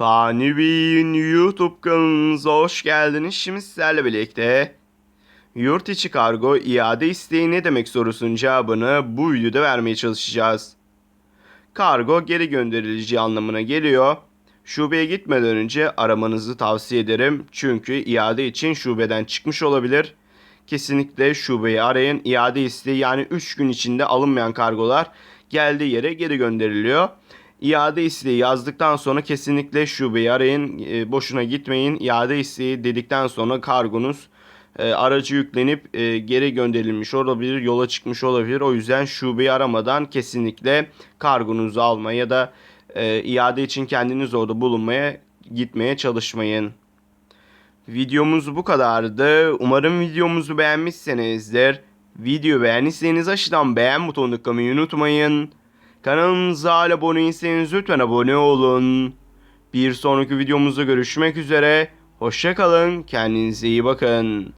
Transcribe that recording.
Fani Bey'in YouTube kanalınıza hoş geldiniz. Şimdi sizlerle birlikte yurt içi kargo iade isteği ne demek sorusunun cevabını bu videoda vermeye çalışacağız. Kargo geri gönderileceği anlamına geliyor. Şubeye gitmeden önce aramanızı tavsiye ederim. Çünkü iade için şubeden çıkmış olabilir. Kesinlikle şubeyi arayın. İade isteği yani 3 gün içinde alınmayan kargolar geldiği yere geri gönderiliyor. İade isteği yazdıktan sonra kesinlikle şubeyi arayın. E, boşuna gitmeyin. İade isteği dedikten sonra kargonuz e, aracı yüklenip e, geri gönderilmiş olabilir, yola çıkmış olabilir. O yüzden şubeyi aramadan kesinlikle kargonuzu almaya ya da e, iade için kendiniz orada bulunmaya gitmeye çalışmayın. Videomuz bu kadardı. Umarım videomuzu beğenmişsinizdir. Video beğendiyseniz aşağıdan beğen butonuna tıklamayı unutmayın. Kanalımıza hala abone değilseniz lütfen abone olun. Bir sonraki videomuzda görüşmek üzere. Hoşçakalın. Kendinize iyi bakın.